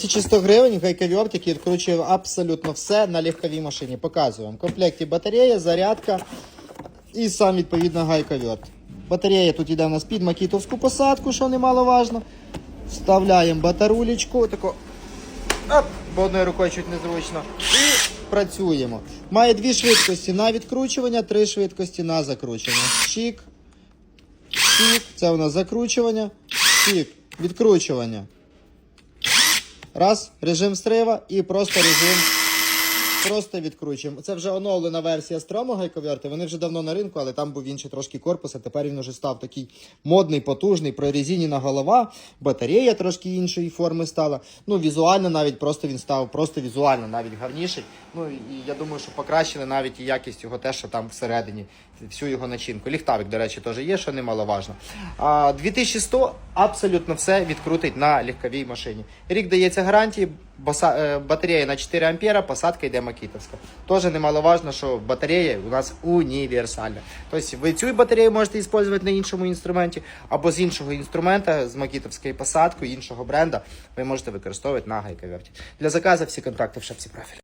1100 гривень гайковерт, який відкручує абсолютно все на легковій машині. Показую. В комплекті батарея, зарядка і сам відповідно гайковерт. Батарея тут йде у нас під макітовську посадку, що немаловажно. Вставляємо батарулечку, тако, оп, бо одною рукою чуть незручно. І працюємо. Має дві швидкості на відкручування, три швидкості на закручування. Чик, чик, це у нас закручування, чик, відкручування. Раз, режим стрива і просто режим. Просто відкручуємо. Це вже оновлена версія строму гайковерти. Вони вже давно на ринку, але там був інший трошки корпус, а тепер він вже став такий модний, потужний, прорезинена голова, батарея трошки іншої форми стала. Ну, візуально навіть просто він став просто візуально навіть гарніший. Ну і я думаю, що покращили навіть і якість його те, що там всередині, всю його начинку. Ліхтавик, до речі, теж є, що немаловажно. А 2100 абсолютно все відкрутить на легковій машині. Рік дається гарантії, батарея на 4 ампера, посадка йде макітовська. Теж немаловажно, що батарея у нас універсальна. Тобто ви цю батарею можете використовувати на іншому інструменті, або з іншого інструмента, з Макітовської посадкою, іншого бренда, ви можете використовувати на гайковерті. Для заказу всі контакти в шапці профілю.